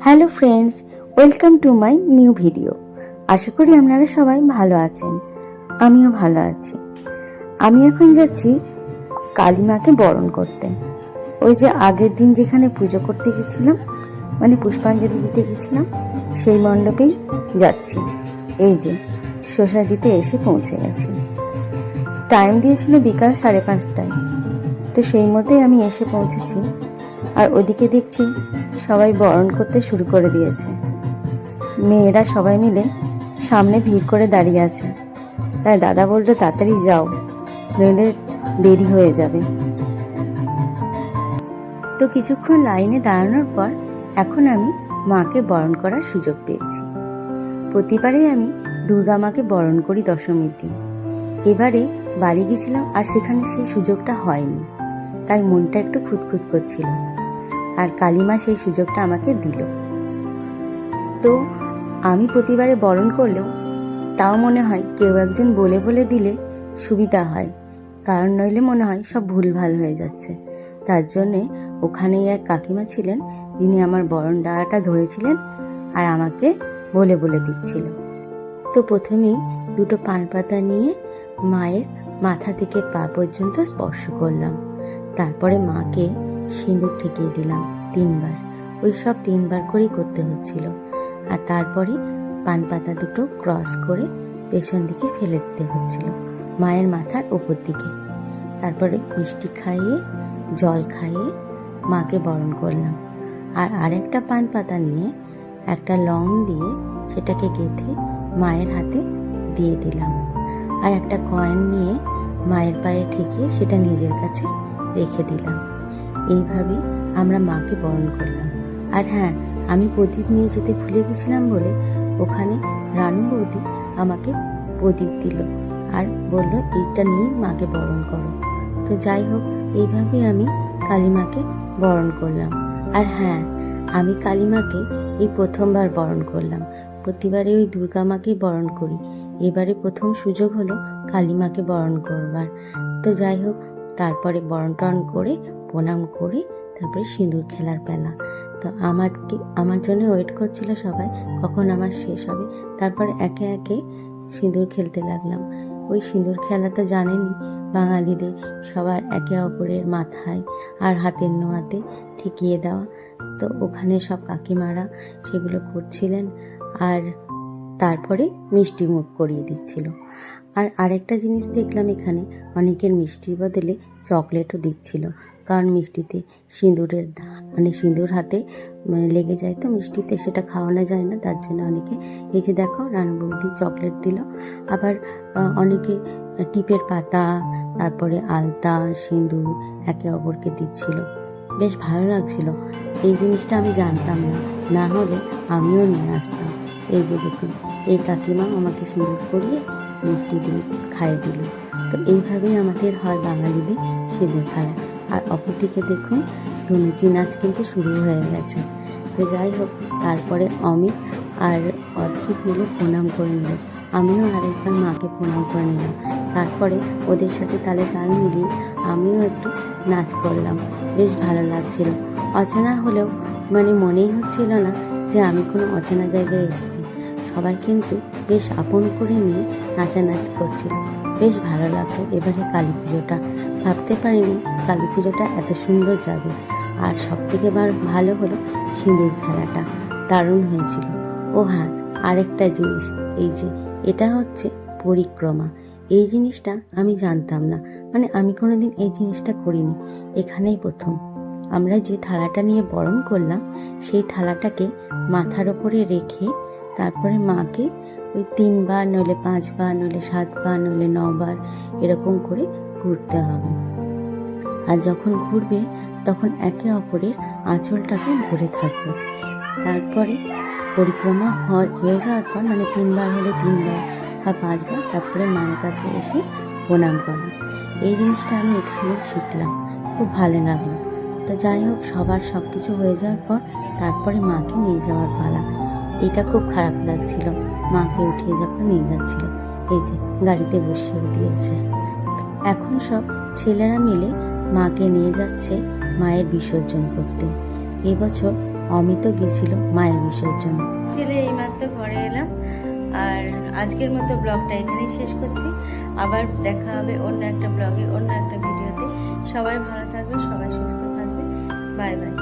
Hello friends, welcome to my new video. আশা করি আপনারা সবাই ভালো আছেন। আমিও ভালো আছি। আমি এখন যাচ্ছি কালীমাকে বরণ করতে। ওই যে আগের দিন যেখানে পুজো করতে গেছিলাম মানে পুষ্পাঞ্জলি দিতে গেছিলাম, সেই মণ্ডপেই যাচ্ছি। এই যে, সোসাইটিতে এসে পৌঁছে গেছি। টাইম দিয়েছিল বিকাল সাড়ে পাঁচটায়। তো সেই মধ্যেই আমি এসে পৌঁছেছি। আর ওদিকে দেখছি সবাই বরণ করতে শুরু করে দিয়েছে। মেয়েরা সবাই মিলে সামনে ভিড় করে দাঁড়িয়ে আছে। তাই দাদা বলল, তাড়াতাড়ি যাও, নইলে দেরি হয়ে যাবে। তো কিছুক্ষণ লাইনে দাঁড়ানোর পর এখন আমি মাকে বরণ করার সুযোগ পেয়েছি। প্রতিবারেই আমি দুর্গা মাকে বরণ করি দশমীর দিন। এবারে বাড়ি গেছিলাম আর সেখানে সেই সুযোগটা হয়নি। তাই মনটা একটু খুঁতখুত করছিল। আর কালিমা সেই সুযোগটা আমাকে দিল। তো আমি প্রতিবারে বরণ করলেও তাও মনে হয় কেউ একজন বলে বলে দিলে সুবিধা হয়, কারণ নইলে মনে হয় সব ভুলভাল হয়ে যাচ্ছে। তার জন্যে ওখানেই এক কাকিমা ছিলেন, যিনি আমার বরণ ডালাটা ধরেছিলেন আর আমাকে বলে বলে দিচ্ছিল। তো প্রথমেই দুটো পান পাতা নিয়ে মায়ের মাথা থেকে পা পর্যন্ত স্পর্শ করলাম। তারপরে মাকে সিঁদুর ঠেকিয়ে দিলাম তিনবার। ওই সব তিনবার করেই করতে হচ্ছিল। আর তারপরে পান পাতা দুটো ক্রস করে পেছন দিকে ফেলে দিতে হচ্ছিল, মায়ের মাথার ওপর দিকে। তারপরে মিষ্টি খাইয়ে, জল খাইয়ে মাকে বরণ করলাম। আর আরেকটা পান পাতা নিয়ে একটা লং দিয়ে সেটাকে গেঁথে মায়ের হাতে দিয়ে দিলাম। আর একটা কয়েন নিয়ে মায়ের পায়ে ঠেকিয়ে সেটা নিজের কাছে রেখে দিলাম। এইভাবে আমরা মাকে বরণ করলাম। আর হ্যাঁ আমি প্রদীপ নিয়ে যেতে ভুলে গেছিলাম বলে ওখানে রানু বৌদি আমাকে প্রদীপ দিল আর বলল, এইটা নিয়ে মাকে বরণ করো। তো যাই হোক এইভাবে আমি কালিমাকে বরণ করলাম। আর হ্যাঁ আমি কালিমাকে এই প্রথমবার বরণ করলাম। প্রতিবারে ওই দুর্গা মাকেই বরণ করি। এবারে প্রথম সুযোগ হলো কালিমাকে বরণ করবার। তো যাই হোক, তারপরে বরণ টরণ করে প্রণাম করে তারপরে সিঁদুর খেলার বেলা। তো আমাকে আমার জন্য ওয়েট করছিল সবাই, কখন আমার শেষ হবে। তারপরে একে একে সিঁদুর খেলতে লাগলাম। ওই সিঁদুর খেলা তো জানেনই বাঙালিদের, সবার একে অপরের মাথায় আর হাতের নোয়াতে ঠেকিয়ে দেওয়া। তো ওখানে সব কাকিমারা সেগুলো করছিলেন আর তারপরে মিষ্টি মুখ করিয়ে দিচ্ছিল। আর আরেকটা জিনিস দেখলাম এখানে, অনেকের মিষ্টির বদলে চকলেটও দিচ্ছিল। কারণ মিষ্টিতে সিঁদুরের মানে সিঁদুর হাতে লেগে যায় তো মিষ্টিতে, সেটা খাওয়ানো যায় না, তার জন্য অনেকে এই যে দেখো রানু বৌদি চকলেট দিল। আবার অনেকে টিপের পাতা, তারপরে আলতা, সিঁদুর একে অপরকে দিচ্ছিল। বেশ ভালো লাগছিল। এই জিনিসটা আমি জানতাম না। না হলে আমিও নিয়ে আসতাম। এই যে দেখুন, এই কাকিমা আমাকে সিঁদুর করিয়ে মিষ্টি দিয়ে খাইয়ে দিল। তো এইভাবেই আমাদের হয় বাঙালিদের সিঁদুর খেলা আর অপরদিকে দেখুন ধনুচি নাচ কিন্তু শুরু হয়ে গেছে। তো যাই হোক, তারপরে অমিত আর অদ্রিত মিলে প্রণাম করে নিল। আমিও আরেকবার মাকে প্রণাম করে নিলাম। তারপরে ওদের সাথে তালে তাল মিলিয়ে আমিও একটু নাচ করলাম। বেশ ভালো লাগছিল। অচেনা হলেও মানে মনেই হচ্ছিল না যে আমি কোনো অচেনা জায়গায় এসেছি। সবাই কিন্তু বেশ আপন করে নিয়ে নাচানাচি করছিল। বেশ ভালো লাগল। এবারে কালী পুজোটা ভাবতে পারিনি। কালী পুজোটা এত সুন্দর যাবে। আর সব থেকে ভালো হলো সিঁদুর খেলাটা। দারুণ হয়েছিল। ও হ্যাঁ আরেকটা জিনিস। এই যে, এটা হচ্ছে পরিক্রমা। এই জিনিসটা আমি জানতাম না। মানে আমি কোনো দিন এই জিনিসটা করিনি। এখানেই প্রথম। আমরা যে থালাটা নিয়ে বরণ করলাম, সেই থালাটাকে মাথার ওপরে রেখে তারপরে মাকে ওই তিনবার নইলে পাঁচবার, নইলে সাতবার, নইলে নবার এরকম করে ঘুরতে হবে। আর যখন ঘুরবে, তখন একে অপরের আঁচলটাকে ধরে থাকবে। তারপরে পরিক্রমা হয়- যাওয়ার পর মানে তিনবার হলে তিনবার বা পাঁচবার তারপরে মায়ের কাছে এসে প্রণাম করা। এই জিনিসটা আমি এখানে শিখলাম। খুব ভালো লাগল। তো যাই হোক, সবার সব কিছু হয়ে যাওয়ার পর তারপরে মাকে নিয়ে যাওয়ার পালা। এটা খুব খারাপ লাগছিল। মাকে উঠিয়ে যখন নিয়ে যাচ্ছিল, এই যে গাড়িতে বসিয়ে দিয়েছে। এখন সব ছেলেরা মিলে মাকে নিয়ে যাচ্ছে মায়ের বিসর্জন করতে। এবছর অমিত গেছিল মায়ের বিসর্জন। ছেলে এইমাত্র ঘরে এলাম, আর আজকের মতো ব্লগটা এখানেই শেষ করছি। আবার দেখা হবে অন্য একটা ব্লগে, অন্য একটা ভিডিওতে। সবাই ভালো থাকবে, সবাই সুস্থ থাকবে। Bye bye.